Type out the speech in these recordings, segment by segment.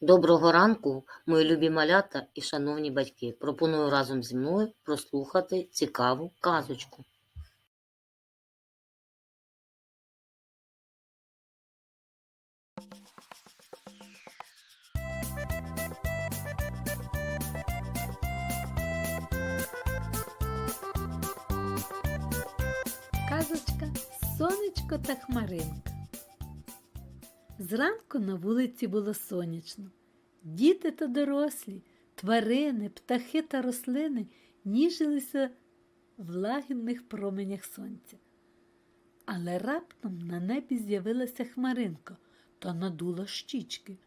Доброго ранку, мої любі малята і шановні батьки. Пропоную разом зі мною прослухати цікаву казочку. Казочка Сонечко та Хмаринка. Зранку на вулиці було сонячно. Діти та дорослі, тварини, птахи та рослини ніжилися в лагідних променях сонця. Але раптом на небі з'явилася хмаринка та надула щічки.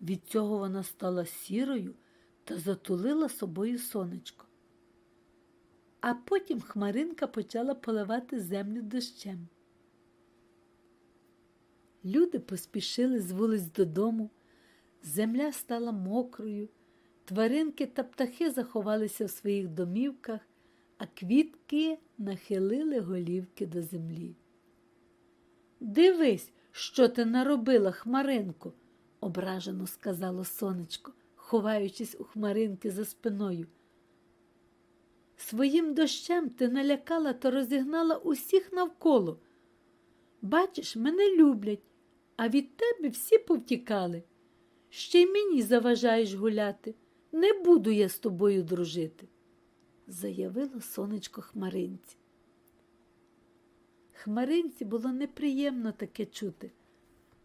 Від цього вона стала сірою та затулила собою сонечко. А потім хмаринка почала поливати землю дощем. Люди поспішили з вулиць додому, земля стала мокрою, тваринки та птахи заховалися в своїх домівках, а квітки нахилили голівки до землі. Дивись, що ти наробила, Хмаринко, ображено сказало сонечко, ховаючись у хмаринки за спиною. Своїм дощем ти налякала та розігнала усіх навколо. Бачиш, мене люблять, а від тебе всі повтікали. Ще й мені заважаєш гуляти. Не буду я з тобою дружити, заявило сонечко Хмаринці. Хмаринці було неприємно таке чути,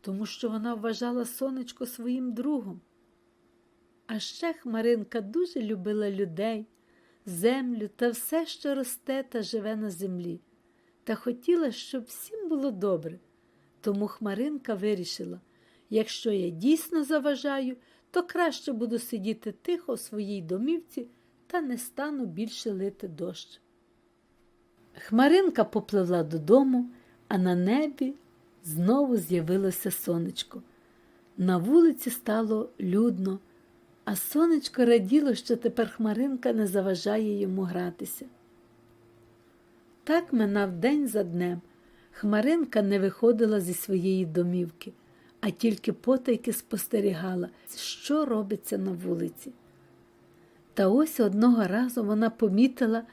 тому що вона вважала сонечко своїм другом. А ще Хмаринка дуже любила людей землю та все, що росте та живе на землі, та хотіла, щоб всім було добре. Тому Хмаринка вирішила, якщо я дійсно заважаю, то краще буду сидіти тихо у своїй домівці та не стану більше лити дощ. Хмаринка попливла додому, а на небі знову з'явилося сонечко. На вулиці стало людно. А сонечко раділо, що тепер Хмаринка не заважає йому гратися. Так минав день за днем. Хмаринка не виходила зі своєї домівки, а тільки потайки спостерігала, що робиться на вулиці. Та ось одного разу вона помітила,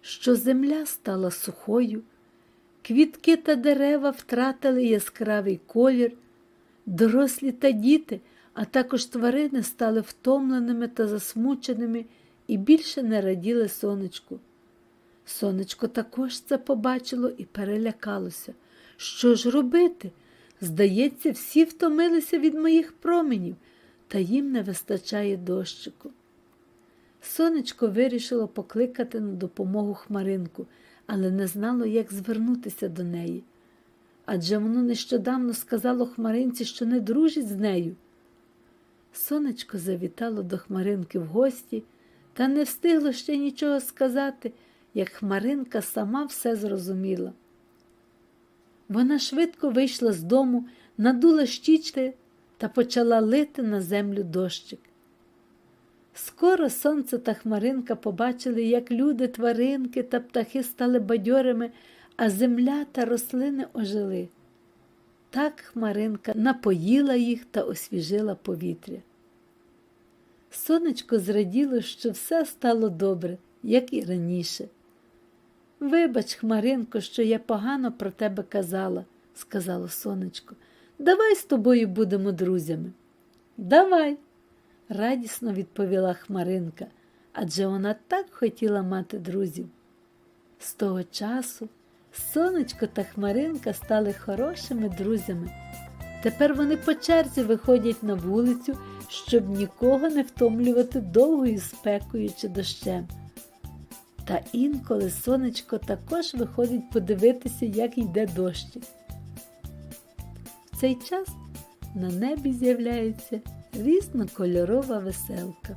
що земля стала сухою, квітки та дерева втратили яскравий колір, дорослі та діти а також тварини стали втомленими та засмученими і більше не раділи сонечку. Сонечко також це побачило і перелякалося. Що ж робити? Здається, всі втомилися від моїх променів, та їм не вистачає дощику. Сонечко вирішило покликати на допомогу хмаринку, але не знало, як звернутися до неї. Адже воно нещодавно сказало хмаринці, що не дружить з нею. Сонечко завітало до Хмаринки в гості, та не встигло ще нічого сказати, як Хмаринка сама все зрозуміла. Вона швидко вийшла з дому, надула щічки та почала лити на землю дощик. Скоро сонце та Хмаринка побачили, як люди, тваринки та птахи стали бадьорими, а земля та рослини ожили. Так Хмаринка напоїла їх та освіжила повітря. Сонечко зраділо, що все стало добре, як і раніше. Вибач, Хмаринко, що я погано про тебе казала, сказало сонечко. Давай з тобою будемо друзями. Давай, радісно відповіла Хмаринка, адже вона так хотіла мати друзів. З того часу сонечко та Хмаринка стали хорошими друзями. Тепер вони по черзі виходять на вулицю, щоб нікого не втомлювати довгою спекою чи дощем. Та інколи сонечко також виходить подивитися, як йде дощик. В цей час на небі з'являється різнокольорова веселка.